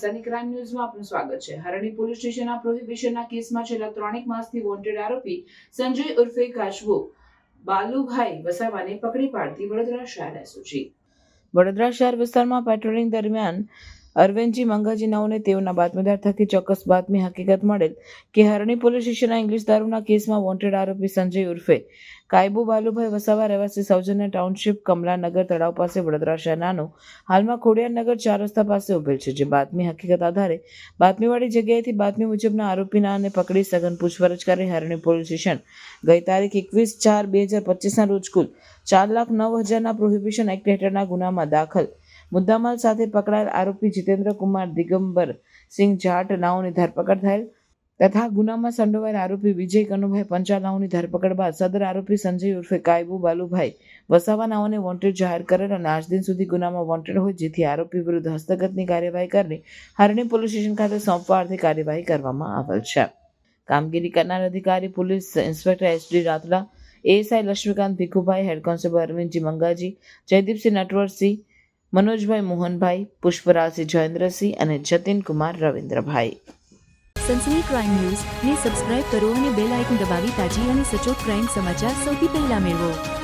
રાજધાની ક્રાઇમ ન્યૂઝમાં આપનું સ્વાગત છે. હરણી પોલીસ સ્ટેશનના પ્રોહિબિશનના કેસમાં છેલ્લા ત્રણેક માસથી વોન્ટેડ આરોપી સંજય ઉર્ફે કાશવો બાલુભાઈ વસાવાને પકડી પાડતી વડોદરા શહેર એસઓજી. વડોદરા શહેર વિસ્તારમાં પેટ્રોલિંગ દરમિયાન અરવિંદજી મંગાજી તેઓના બાતમીદાર થકી ચોક્કસ બાતમી હકીકત મળેલ કે હરણી પોલીસ સ્ટેશનના ઇંગ્લિશ દારૂના કેસમાં વોન્ટેડ આરોપી સંજય ઉર્ફે કાયબુ બાલુભાઈ વસાવા રહેવાસી સૌજન્ય ટાઉનશીપ કમલાનગર તળાવ પાસે વડોદરા શહેરનાનો હાલમાં ખોડિયારનગર ચાર રસ્તા પાસે ઉભેલ છે, જે બાતમી હકીકત આધારે બાતમીવાળી જગ્યાએથી બાતમી મુજબના આરોપીના અને પકડી સઘન પૂછપરછ કરી હરણી પોલીસ સ્ટેશન ગઈ તારીખ એકવીસ ચાર બે હજાર પચીસના રોજ કુલ ચાર લાખ નવ હજારના પ્રોહિબિશન એક્ટ હેઠળના ગુનામાં દાખલ મુદ્દામાલ સાથે પકડાયેલ આરોપી જીતેન્દ્ર કુમાર દિગંબર સિંહ જાટ નાઓની ધરપકડ થયેલ તથા ગુનામાં સંડોવાયેલ આરોપી વિજય કનુભાઈ પંચાલાઓની ધરપકડ બાદ સદર આરોપી સંજય ઉર્ફે કાયબુ બાલુભાઈ વસાવા નાઓને વોન્ટેડ જાહેર કરેલ અને આજ દિન સુધી ગુનામાં વોન્ટેડ હોય જેથી આરોપી વિરુદ્ધ હસ્તગતની કાર્યવાહી કરી હરણી પોલીસ સ્ટેશન ખાતે સોંપવા અર્થે કાર્યવાહી કરવામાં આવેલ છે. કામગીરી કરનાર અધિકારી police inspector S D Ratla ASI Laxmikant Bhikhubhai, head constable Arvindji Mangaji, Jaydeepsinh Natwarsinh Manojbhai Mohanbhai, Pushparajsinh Jayendrasinh અને જતિન કુમાર રવિન્દ્રભાઈ. સનસની ક્રાઇમ ન્યૂઝ ને સબસ્ક્રાઇબ કરો અને બેલ આઇકન દબાવી તાજી અને સચોટ ક્રાઇમ સમાચાર સૌથી પહેલા મેળવો.